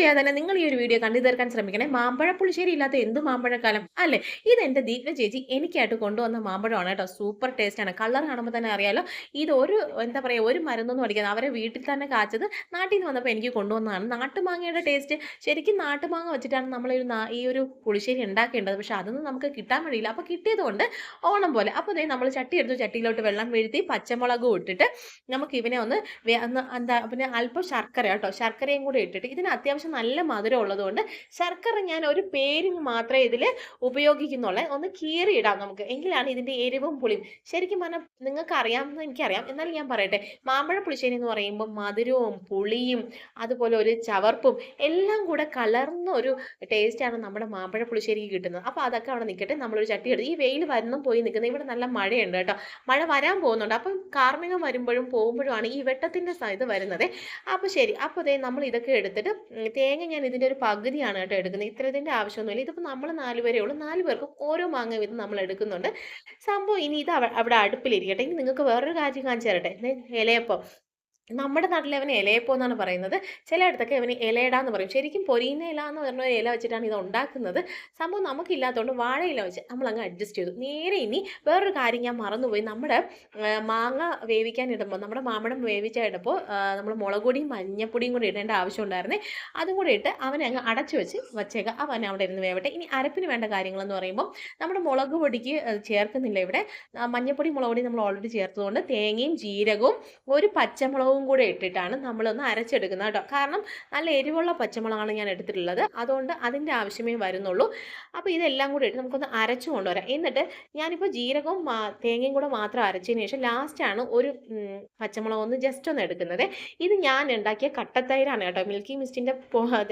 ചെയ്യാതെ തന്നെ നിങ്ങൾ ഈ ഒരു വീഡിയോ കണ്ടു തീർക്കാൻ ശ്രമിക്കണേ. മാമ്പഴ പുളിശ്ശേരി ഇല്ലാത്ത എന്ത് മാമ്പഴക്കാലം? അല്ലേ? ഇത് എന്റെ ദീപ്ന ചേച്ചി എനിക്കായിട്ട് കൊണ്ടുവന്ന മാമ്പഴമാണ് കേട്ടോ. സൂപ്പർ ടേസ്റ്റ് ആണ്. കളർ കാണുമ്പോൾ തന്നെ അറിയാലോ ഇത് ഒരു എന്താ പറയുക ഒരു മരുന്നൊന്നും അടിക്കുന്നത് അവരെ വീട്ടിൽ തന്നെ കാച്ചത് നാട്ടിൽ നിന്ന് വന്നപ്പോൾ എനിക്ക് കൊണ്ടുവന്നതാണ്. നാട്ടുമാങ്ങയുടെ ടേസ്റ്റ് ശരിക്കും നാട്ടുമാങ്ങ വെച്ചിട്ടാണ് നമ്മൾ ഒരു ഈ ഒരു പുളിശ്ശേരി ഉണ്ടാക്കേണ്ടത്. പക്ഷെ അതൊന്നും നമുക്ക് കിട്ടാൻ വഴിയില്ല. അപ്പോൾ കിട്ടിയതുകൊണ്ട് ഓണം പോലെ. അപ്പോൾ ദേ നമ്മൾ ചട്ടി എടുത്തു. ചട്ടിയിലോട്ട് വെള്ളം വീഴ്ത്തി പച്ചമുളകും ഇട്ടിട്ട് നമുക്ക് ഇവനെ ഒന്ന് എന്താ പിന്നെ അല്പം ശർക്കര കേട്ടോ. ശർക്കരയും കൂടി ഇട്ടിട്ട് ഇതിന് അത്യാവശ്യം നല്ല മധുരം ഉള്ളതുകൊണ്ട് ശർക്കര ഞാൻ ഒരു പേരിന് മാത്രമേ ഇതിൽ ഉപയോഗിക്കുന്നുള്ളൂ. ഒന്ന് കീറി ഇടാം നമുക്ക്. എങ്കിലാണ് ഇതിന്റെ എരിവും പുളിയും. ശരിക്കും പറഞ്ഞാൽ നിങ്ങൾക്ക് അറിയാമെന്ന് എനിക്കറിയാം. എന്നാലും ഞാൻ പറയട്ടെ. മാമ്പഴ പുളിശ്ശേരി എന്ന് പറയുമ്പോൾ മധുരവും പുളിയും അതുപോലെ ഒരു ചവർപ്പും എല്ലാം കൂടെ കലർന്ന ഒരു ടേസ്റ്റാണ് നമ്മുടെ മാമ്പഴ പുളിശ്ശേരിക്ക് കിട്ടുന്നത്. അപ്പോൾ അതൊക്കെ അവിടെ നിൽക്കട്ടെ. നമ്മളൊരു ചട്ടി എടുത്ത്. ഈ വെയിൽ വരുന്നും പോയി നിൽക്കുന്നത്. ഇവിടെ നല്ല മഴയുണ്ട് കേട്ടോ. മഴ വരാൻ പോകുന്നുണ്ട്. അപ്പം കാർമികം വരുമ്പോഴും പോകുമ്പോഴും ആണ് ഈ വെട്ടത്തിന്റെ ഇത് വരുന്നത്. അപ്പോൾ ശരി. അപ്പോൾ ദേ നമ്മൾ ഇതൊക്കെ എടുത്തിട്ട് തേങ്ങ ഞാൻ ഇതിന്റെ ഒരു പകുതിയാണ് കേട്ടോ എടുക്കുന്നത്. ഇത്രതിന്റെ ആവശ്യമൊന്നുമില്ല. ഇതിപ്പോൾ നമ്മൾ നാല് പേരേ ഉള്ളൂ. നാല് പേർക്കും ഓരോ മാങ്ങ വീതം നമ്മൾ എടുക്കുന്നുണ്ട്. സംഭവം ഇനി ഇത് അവിടെ അടുപ്പിലിരിക്കട്ടെ. ഇനി നിങ്ങൾക്ക് വേറൊരു കാര്യം കാണിച്ചു തരട്ടെ. ഇലയപ്പം. നമ്മുടെ നാട്ടിൽ അവന് ഇലയപ്പോ എന്നാണ് പറയുന്നത്. ചിലയിടത്തൊക്കെ അവന് ഇലയിട എന്ന് പറയും. ശരിക്കും പൊരിയുന്ന ഇല എന്ന് പറഞ്ഞ ഇല വെച്ചിട്ടാണ് ഇത് ഉണ്ടാക്കുന്നത്. സംഭവം നമുക്കില്ലാത്തതുകൊണ്ട് വാഴയില വെച്ച് നമ്മൾ അങ്ങ് അഡ്ജസ്റ്റ് ചെയ്തു. നേരെ ഇനി വേറൊരു കാര്യം ഞാൻ മറന്നുപോയി. നമ്മുടെ മാങ്ങ വേവിക്കാൻ ഇടുമ്പോൾ നമ്മുടെ മാമ്പഴം വേവിച്ചായിട്ടപ്പോൾ ഇടുമ്പോൾ നമ്മൾ മുളക് പൊടിയും മഞ്ഞപ്പൊടിയും കൂടി ഇടേണ്ട ആവശ്യം ഉണ്ടായിരുന്നേ അതും കൂടി ഇട്ട് അവനെ അങ്ങ് അടച്ചു വെച്ച് വച്ചേക്കുക അവൻ അവിടെ ഇരുന്ന് വേവട്ടെ. ഇനി അരപ്പിന് വേണ്ട കാര്യങ്ങളെന്ന് പറയുമ്പോൾ നമ്മുടെ മുളക് പൊടിക്ക് ചേർക്കുന്നില്ല ഇവിടെ. മഞ്ഞപ്പൊടി മുളക് പൊടി നമ്മൾ ഓൾറെഡി ചേർത്തതുകൊണ്ട് തേങ്ങയും ജീരകവും ഒരു പച്ചമുളകും കൂടെ ഇട്ടിട്ടാണ് നമ്മളൊന്ന് അരച്ചെടുക്കുന്നത് കേട്ടോ. കാരണം നല്ല എരിവുള്ള പച്ചമുളകാണ് ഞാൻ എടുത്തിട്ടുള്ളത്. അതുകൊണ്ട് അതിന്റെ ആവശ്യമേ വരുന്നുള്ളൂ. അപ്പോൾ ഇതെല്ലാം കൂടി ഇട്ട് നമുക്കൊന്ന് അരച്ചു കൊണ്ടുവരാം. എന്നിട്ട് ഞാനിപ്പോൾ ജീരകവും തേങ്ങയും കൂടെ മാത്രം അരച്ചതിന് ശേഷം ലാസ്റ്റാണ് ഒരു പച്ചമുളക് ഒന്ന് ജസ്റ്റ് ഒന്ന് എടുക്കുന്നത്. ഇത് ഞാൻ ഉണ്ടാക്കിയ കട്ടത്തൈരാണ് കേട്ടോ. മിൽക്കി മിസ്റ്റിന്റെ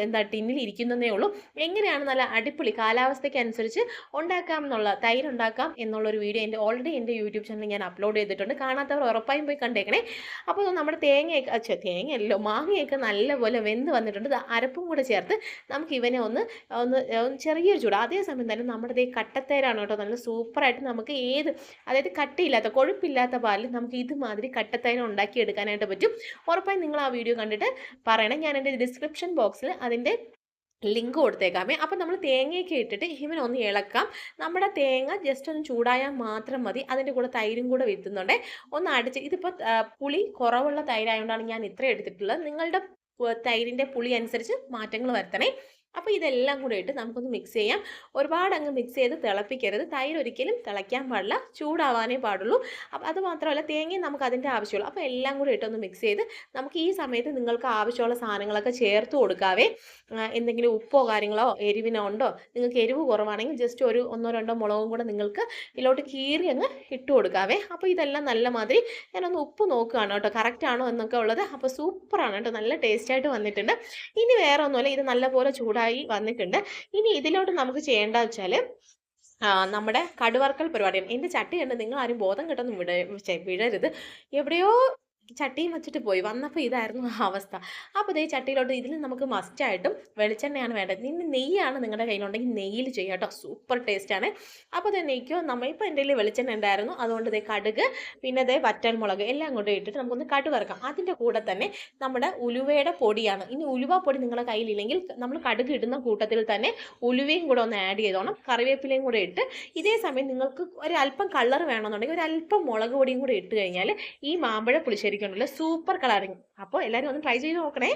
എന്താ ടിന്നിൽ ഇരിക്കുന്നതേ ഉള്ളൂ. എങ്ങനെയാണ് നല്ല അടിപൊളി കാലാവസ്ഥയ്ക്ക് അനുസരിച്ച് ഉണ്ടാക്കാം എന്നുള്ള തൈര് ഉണ്ടാക്കാം എന്നുള്ളൊരു വീഡിയോ എന്റെ ഓൾറെഡി എന്റെ യൂട്യൂബ് ചാനലിൽ ഞാൻ അപ്ലോഡ് ചെയ്തിട്ടുണ്ട്. കാണാത്തവർ ഉറപ്പായും പോയി കണ്ടേക്കണേ. അപ്പോൾ നമ്മുടെ തേങ്ങയൊക്കെ അച്ഛോ തേങ്ങയല്ലോ മാങ്ങയൊക്കെ നല്ലപോലെ വെന്ത് വന്നിട്ടുണ്ട്. അരപ്പും കൂടെ ചേർത്ത് നമുക്ക് ഇവനെ ഒന്ന് ഒന്ന് ചെറിയൊരു ചൂട്. അതേസമയം തന്നെ നമ്മുടെ ഈ കട്ടത്തേരാണ് കേട്ടോ. നല്ല സൂപ്പറായിട്ട് നമുക്ക് ഏത് അതായത് കട്ടിയില്ലാത്ത കൊഴുപ്പില്ലാത്ത പാലിൽ നമുക്ക് ഇതുമാതിരി കട്ടത്തേര ഉണ്ടാക്കി എടുക്കാനായിട്ട് പറ്റും. ഉറപ്പായും നിങ്ങൾ ആ വീഡിയോ കണ്ടിട്ട് പറയണം. ഞാൻ എന്റെ ഡിസ്ക്രിപ്ഷൻ ബോക്സിൽ അതിന്റെ ലിങ്ക് കൊടുത്തേക്കാമേ. അപ്പം നമ്മൾ തേങ്ങയൊക്കെ ഇട്ടിട്ട് ഇവനെ ഒന്ന് ഇളക്കാം. നമ്മുടെ തേങ്ങ ജസ്റ്റ് ഒന്ന് ചൂടായാൽ മാത്രം മതി. അതിന്റെ കൂടെ തൈരും കൂടെ വിത്തുന്നുണ്ടേ. ഒന്ന് അടിച്ച് ഇതിപ്പോൾ പുളി കുറവുള്ള തൈരായതുകൊണ്ടാണ് ഞാൻ ഇത്ര എടുത്തിട്ടുള്ളത്. നിങ്ങളുടെ തൈരിന്റെ പുളി അനുസരിച്ച് മാറ്റങ്ങൾ വരുത്തണേ. അപ്പോൾ ഇതെല്ലാം കൂടെ ഇട്ട് നമുക്കൊന്ന് മിക്സ് ചെയ്യാം. ഒരുപാട് അങ്ങ് മിക്സ് ചെയ്ത് തിളപ്പിക്കരുത്. തൈര് ഒരിക്കലും തിളയ്ക്കാൻ പാടില്ല. ചൂടാവാനേ പാടുള്ളൂ. അപ്പോൾ അത് മാത്രമല്ല തേങ്ങയും നമുക്ക് അതിന്റെ ആവശ്യമുള്ളൂ. അപ്പോൾ എല്ലാം കൂടെ ഇട്ടൊന്ന് മിക്സ് ചെയ്ത് നമുക്ക് ഈ സമയത്ത് നിങ്ങൾക്ക് ആവശ്യമുള്ള സാധനങ്ങളൊക്കെ ചേർത്ത് കൊടുക്കാവേ. എന്തെങ്കിലും ഉപ്പോ കാര്യങ്ങളോ എരിവിനോ ഉണ്ടോ? നിങ്ങൾക്ക് എരിവ് കുറവാണെങ്കിൽ ജസ്റ്റ് ഒരു ഒന്നോ രണ്ടോ മുളകും കൂടെ നിങ്ങൾക്ക് ഇതിലോട്ട് കീറി അങ്ങ് ഇട്ട് കൊടുക്കാവേ. അപ്പോൾ ഇതെല്ലാം നല്ല മാതിരി ഞാനൊന്ന് ഉപ്പ് നോക്കുകയാണ് കേട്ടോ. കറക്റ്റ് ആണോ എന്നൊക്കെ ഉള്ളത്. അപ്പോൾ സൂപ്പറാണ് കേട്ടോ. നല്ല ടേസ്റ്റായിട്ട് വന്നിട്ടുണ്ട്. ഇനി വേറെ ഒന്നുമില്ല. ഇത് നല്ലപോലെ ചൂടായി വന്നിട്ടുണ്ട്. ഇനി ഇതിലോട്ട് നമുക്ക് ചെയ്യേണ്ട വെച്ചാൽ നമ്മുടെ കടുവർക്കൽ പരിപാടിയാണ്. എന്റെ ചട്ടി കണ്ട് നിങ്ങൾ ആരും ബോധം കിട്ടുന്നു വിട വിഴരുത് എവിടെയോ ചട്ടിയും വെച്ചിട്ട് പോയി. വന്നപ്പോൾ ഇതായിരുന്നു അവസ്ഥ. അപ്പോൾ ഇതേ ചട്ടിയിലോട്ട് ഇതിൽ നമുക്ക് മസ്റ്റായിട്ടും വെളിച്ചെണ്ണയാണ് വേണ്ടത്. ഇനി നെയ്യാണ് നിങ്ങളുടെ കയ്യിലുണ്ടെങ്കിൽ നെയ്യിൽ ചെയ്യാം കേട്ടോ. സൂപ്പർ ടേസ്റ്റാണ് അപ്പോൾ ഇത് നെയ്ക്കോ നമ്മൾ ഇപ്പോൾ എന്റെ കയ്യിൽ വെളിച്ചെണ്ണ ഉണ്ടായിരുന്നു. അതുകൊണ്ട് ഇതേ കടുക് പിന്നെ ഇതേ വറ്റൽമുളക് എല്ലാം കൊണ്ട് ഇട്ടിട്ട് നമുക്കൊന്ന് കടു വറക്കാം. അതിന്റെ കൂടെ തന്നെ നമ്മുടെ ഉലുവയുടെ പൊടിയാണ്. ഇനി ഉലുവ പൊടി നിങ്ങളുടെ കയ്യിലില്ലെങ്കിൽ നമ്മൾ കടുക് ഇടുന്ന കൂട്ടത്തിൽ തന്നെ ഉലുവയും കൂടെ ഒന്ന് ആഡ് ചെയ്തോണം. കറിവേപ്പിലയും കൂടെ ഇട്ട് ഇതേ സമയം നിങ്ങൾക്ക് ഒരു അല്പം കളർ വേണമെന്നുണ്ടെങ്കിൽ ഒരു അല്പം മുളക് പൊടിയും കൂടെ ഇട്ട് കഴിഞ്ഞാൽ ഈ മാമ്പഴ പുളിശ്ശേരിക്കുണ്ടല്ലോ സൂപ്പർ കളറിങ് അപ്പോൾ എല്ലാവരും ഒന്ന് ട്രൈ ചെയ്ത് നോക്കണേ.